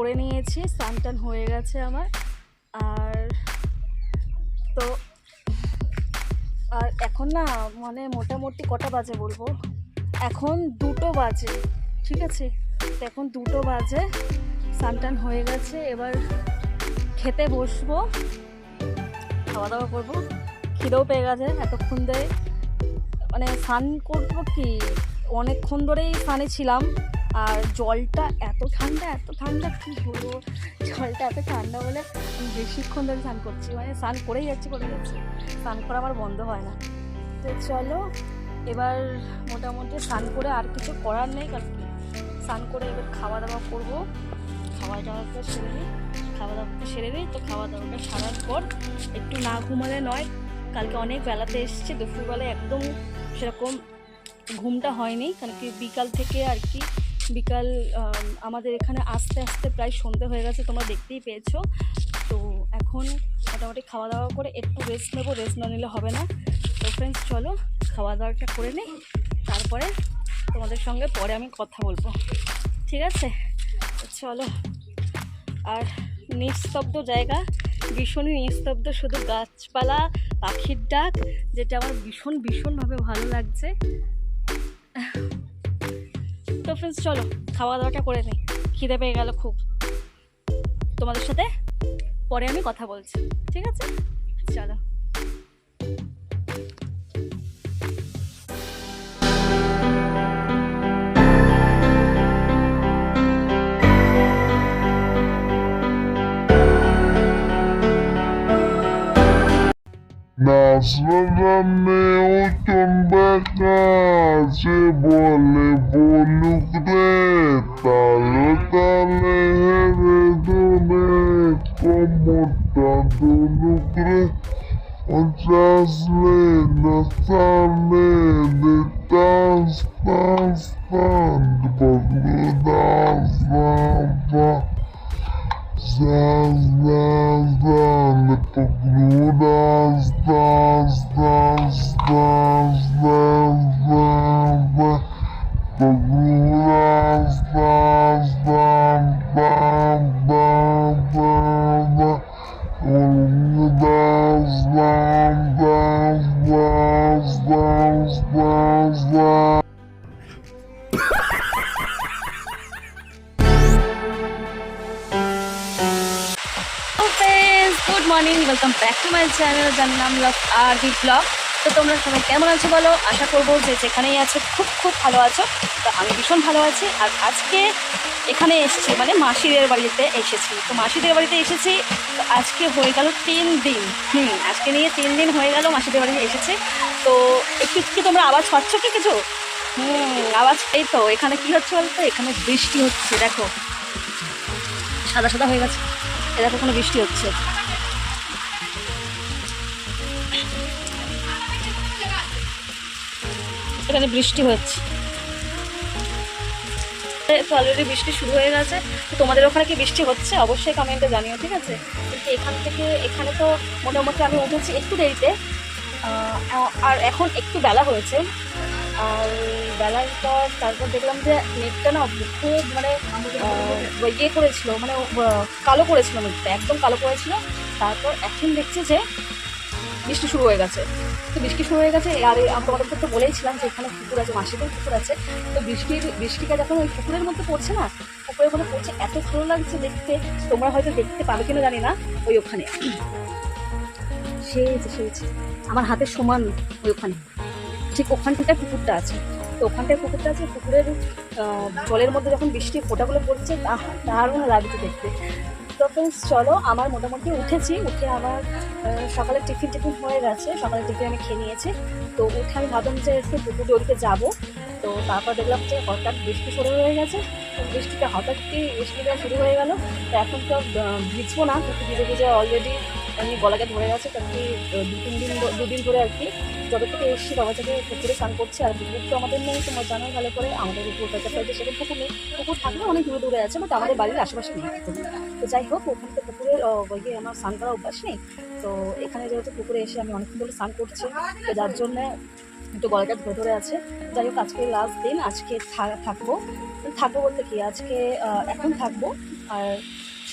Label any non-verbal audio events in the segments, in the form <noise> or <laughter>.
করে নিয়েছি স্নান হয়ে গেছে আমার। আর তো, আর এখন না মানে মোটামুটি কটা বাজে বলব? এখন দুটো বাজে, ঠিক আছে? এখন দুটো বাজে স্নান হয়ে গেছে, এবার খেতে বসবো। খাওয়া দাওয়া করব, খিদেও পেয়ে গেছে এতক্ষণ ধরে। মানে স্নান করব কি? অনেকক্ষণ ধরেই স্নানে ছিলাম। আর জলটা এত ঠান্ডা এত ঠান্ডা, কী হলো জলটা এত ঠান্ডা বলে বেশিক্ষণ ধরে স্নান করছি। মানে স্নান করেই যাচ্ছি করে যাচ্ছি। স্নান করা আমার বন্ধ হয় না। তো চলো, এবার মোটামুটি স্নান করে আর কিছু করার নেই, কারণ স্নান করে এবার খাওয়া দাওয়া করব। খাওয়া দাওয়াটা সেরে নিই। খাওয়া দাওয়াটা সেরে নিই, তো খাওয়া দাওয়াটা সারার পর একটু না ঘুমালে নয়। কালকে অনেক বেলাতে এসেছি, দুপুরবেলায় একদম সেরকম ঘুমটা হয়নি। কারণ কি? বিকাল থেকে আর কি বিকাল আমাদের এখানে আস্তে আস্তে প্রায় সন্ধে হয়ে গেছে, তোমরা দেখতেই পেয়েছ। তো এখন মোটামুটি খাওয়া দাওয়া করে একটু রেস্ট নেব রেস্ট না নিলে হবে না। তো ফ্রেন্ডস চলো খাওয়া দাওয়াটা করে নিই, তারপরে তোমাদের সঙ্গে পরে আমি কথা বলব। ঠিক আছে? চলো। আর নিস্তব্ধ জায়গা, ভীষণই নিস্তব্ধ, শুধু গাছপালা, পাখির ডাক, যেটা আমার ভীষণ, ভীষণভাবে ভালো লাগছে। ফ্রেন্ডস চলো খাওয়া দাওয়াটা করে নিই। খিদে পেয়ে গেল খুব। তোমাদের সাথে পরে আমি কথা বলছি, ঠিক আছে? চলো। নাচরানে উঠুন বেকাছে বলে বলুক রে তালে তালে হেরে দোলে কোমরটা দুলুক go down, down, down, down, morning welcome back to my channel যার নাম লভ আর দি ব্লগ তো তোমরা সবাই কেমন আছো বলো? আশা করব যে যেখানেই আছো খুব খুব ভালো আছো। তো আমি ভীষণ ভালো আছি আর আজকে এখানে এসেছি মানে মাসিদের বাড়িতে এসেছি। তো মাসিদের বাড়িতে এসেছি, তো আজকে হয়ে গেল তিন দিন। হুম, আজকে নিয়ে তিন দিন হয়ে গেল মাসিদের বাড়িতে এসেছি। তো একটু কি তোমরা আওয়াজ পাচ্ছ কি কিছু? হুম, আওয়াজ এই তো, এখানে কি হচ্ছে বলতো? এখানে বৃষ্টি হচ্ছে, দেখো। সাদা সাদা হয়ে গেছে। এ দেখো কোনো বৃষ্টি হচ্ছে। এখানে বৃষ্টি হচ্ছে। তো অলরেডি বৃষ্টি শুরু হয়ে গেছে। তো তোমাদের ওখানে কি বৃষ্টি হচ্ছে? অবশ্যই কমেন্টে জানিও, ঠিক আছে? কিন্তু এখান থেকে, এখানে তো মোটামুটি আমি উঠেছি একটু দেরিতে। আর এখন একটু বেলা হয়েছে। আর বেলার পর তারপর দেখলাম যে নেটটা না খুব মানে ইয়ে করেছিল মানে কালো করেছিল নেটটা, একদম কালো করেছিল। তারপর এখন দেখছি যে বৃষ্টি শুরু হয়ে গেছে। তো বৃষ্টি শুরু হয়ে গেছে। আর তোমাদেরকে তো বলেইছিলাম যে এখানে পুকুর আছে, মাসিদের পুকুর আছে। তো বৃষ্টির, বৃষ্টিটা যখন ওই পুকুরের মধ্যে পড়ছে না, পুকুরের মধ্যে পড়ছে, এত ভালো লাগছে দেখতে। তোমরা হয়তো দেখতে পাবে কিনা জানি না, ওই ওখানে। সেই সেই আমার হাতের সমান ওই ওখানে। ঠিক ওখানটায় পুকুরটা আছে। তো ওখানটায় পুকুরটা আছে, পুকুরের জলের মধ্যে যখন বৃষ্টি ফোঁটাগুলো পড়ছে দারুণ লাগছে দেখতে। চলো, আমার মোটামুটি উঠেছি। উঠে আমার সকালে টিফিন টিফিন হয়ে গেছে। সকালে টিফিন আমি খেয়ে নিয়েছি। তো উঠে আমি ভাবলাম যে একটু পুকুর ওদিকে যাব। তো তারপর দেখলাম যে হঠাৎ বৃষ্টি শুরু হয়ে গেছে। বৃষ্টিটা হঠাৎ কি বৃষ্টিটা শুরু হয়ে গেল। তো এখন তো ভিজবো না। কিন্তু ভিজে ভিজে অলরেডি আমি গলাকে ধরে গেছে। কারণ কি দু তিন দিন দুদিন ধরে আর কি যবে থেকে এসেছি, বাবা থেকে পুকুরে স্নান করছে, আর পুকুর তো আমাদের নেই, তোমার জানো ভালো করে আমাদের কাছে সাইডে সেরকম পুকুর নেই। পুকুর থাকলে অনেক দূরে দূরে আছে বাট আমাদের বাড়ির আশেপাশে নেই। তো যাই হোক, ওখানে তো পুকুরে ওই আমার স্নান করা অভ্যাস নেই। তো এখানে যেহেতু পুকুরে এসে আমি অনেকক্ষণ ধরে স্নান করছি, তো যার জন্যে একটু গলাটা ধরে ধরে আছে। যাই হোক, আজকে লাস্ট দিন, আজকে থাকব। থাকব বলতে কি? আজকে এখন থাকব, আর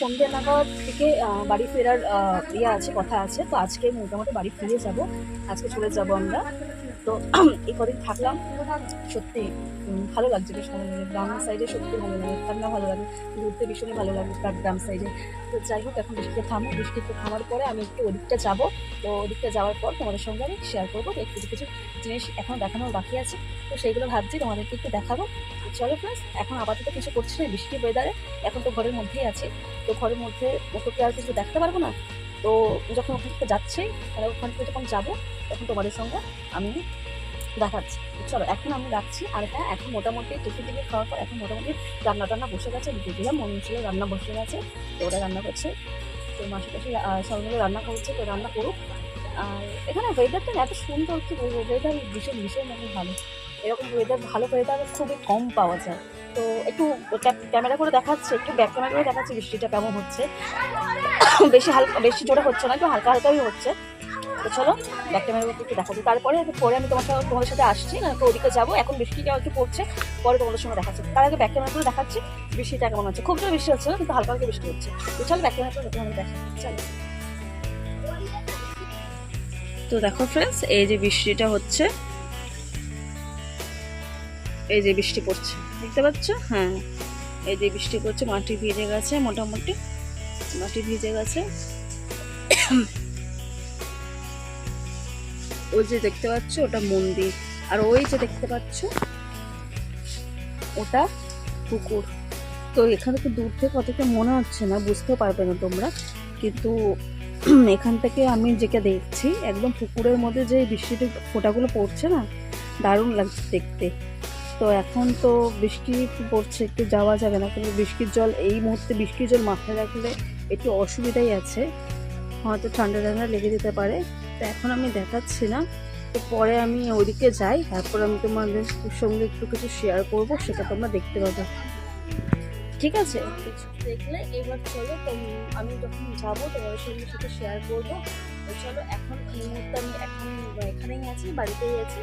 সন্ধ্যে নাগাদ থেকে বাড়ি ফেরার ইয়ে আছে, কথা আছে। তো আজকে মোটামুটি বাড়ি ফিরে যাব। আজকে চলে যাব আমরা। তো এই কদিন থাকলাম। সত্যি ভালো লাগছে বেশ ভালো লাগে। গ্রাম সাইডে সত্যি ভালো লাগে। ঠান্ডা ভালো লাগে। ঘুরতে ভীষণই ভালো লাগে গ্রা- গ্রাম সাইডে তো যাই হোক, এখন বৃষ্টিতে থামো বৃষ্টিতে থামার পরে আমি একটু ওদিকটা যাব। তো ওদিকটা যাওয়ার পর তোমাদের সঙ্গে আমি শেয়ার করব। তো কিছু জিনিস এখন দেখানোর বাকি আছে। তো সেইগুলো ভাবছি তোমাদেরকে একটু দেখাবো। চলো ফ্রেন্ডস এখন আপাতত কিছু করছি না বৃষ্টি ওয়েদারে এখন তো ঘরের মধ্যেই আছি। তো ঘরের মধ্যে ওকে আর কিছু দেখতে পারব না? তো যখন ওখান থেকে যাচ্ছি, তাহলে ওখান থেকে যখন যাব, তখন তোমাদের সঙ্গে আমি দেখাচ্ছি। চলো, এখন আমি রাখছি। আর হ্যাঁ এখন মোটামুটি টিফিন টিফিন খাওয়ার পর এখন মোটামুটি রান্না টান্না বসে গেছে দিলাম মনে ছিল রান্না বসে গেছে, তো ওরা রান্না করছে। তো মাসি পাশে সবাই মিলে রান্না করছে, তো রান্না করুক। আর এখানে ওয়েদারটা এত সুন্দর, কি বলব? ওয়েদার ভীষণ ভীষণ মানে ভালো। এরকম ওয়েদার ভালো ওয়েদার খুবই কম পাওয়া যায়। তো একটু ক্যামেরা করে দেখাচ্ছে, একটু ব্যাক ক্যামেরা করে দেখাচ্ছে বৃষ্টিটা কেমন হচ্ছে। বেশি হালকা বেশি জোরে হচ্ছে না, একটু হালকা হালকাই হচ্ছে। তো চলো ব্যাক ক্যামেরা একটু দেখাচ্ছি তারপরে পরে আমি তোমার সাথে তোমাদের সাথে আসছি, না ওদিকে যাব। এখন বৃষ্টিটা একটু পড়ছে, পরে তোমাদের সঙ্গে দেখাচ্ছি। তার আগে ব্যাক ক্যামেরা করে দেখাচ্ছি বৃষ্টিটা কেমন হচ্ছে। খুব জোরে বৃষ্টি হচ্ছে না, কিন্তু হালকা হালকা বৃষ্টি হচ্ছে। তো চলো ব্যাক ক্যামেরা করে তোমাদের দেখাচ্ছি চলো। তো দেখো ফ্রেন্ডস এই যে বৃষ্টিটা হচ্ছে এই যে বৃষ্টি পড়ছে, দেখতে পাচ্ছ? হ্যাঁ এই যে বৃষ্টি পড়ছে, মাটি ভিজে গেছে মোটামুটি, মাটি ভিজে গেছে। ওই যে দেখতে পাচ্ছ, ওটা মন্দির। আর ওই যে দেখতে পাচ্ছ, ওটা পুকুর। তো এখানে তো দূর থেকে অতটা মনে হচ্ছে না, বুঝতে পারবে না তোমরা। কিন্তু এখান থেকে আমি যেটা দেখছি, একদম পুকুরের মধ্যে যে বৃষ্টিতে ফোঁটাগুলো পড়ছে না, দারুণ লাগছে দেখতে। তো এখন তো বৃষ্টি পড়ছে, একটু যাওয়া যাবে না। কিন্তু বৃষ্টির জল, এই মুহূর্তে বৃষ্টির জল মাথায় রাখলে একটু অসুবিধাই আছে। হয়তো ঠান্ডা ঠান্ডা লেগে যেতে পারে। তো এখন আমি দেখাচ্ছি না। তো পরে আমি ওইদিকে যাই, তারপর আমি তোমাদের সঙ্গে একটু কিছু শেয়ার করব, সেটা তোমরা দেখতে পাবে। ঠিক আছে? দেখলে এবার চলো আমি যখন যাব, তোমাদের সঙ্গে সেটা শেয়ার করব। চলো, এখন এই মুহূর্তে আমি এখন এখানেই আছি, বাড়িতেই আছি।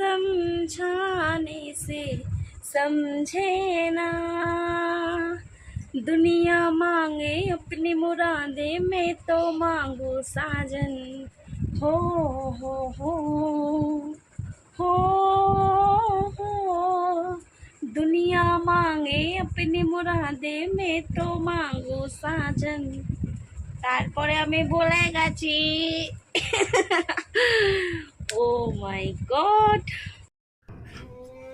समझाने से समझे ना दुनिया मांगे अपनी मुरादे में तो मांगो साजन हो हो हो हो हो दुनिया मांगे अपनी मुरादे में तो मांगो সাজন তারপরে আমি বলে গেছি Oh my god!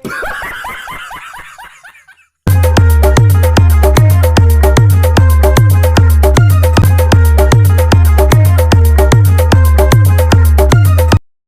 <laughs>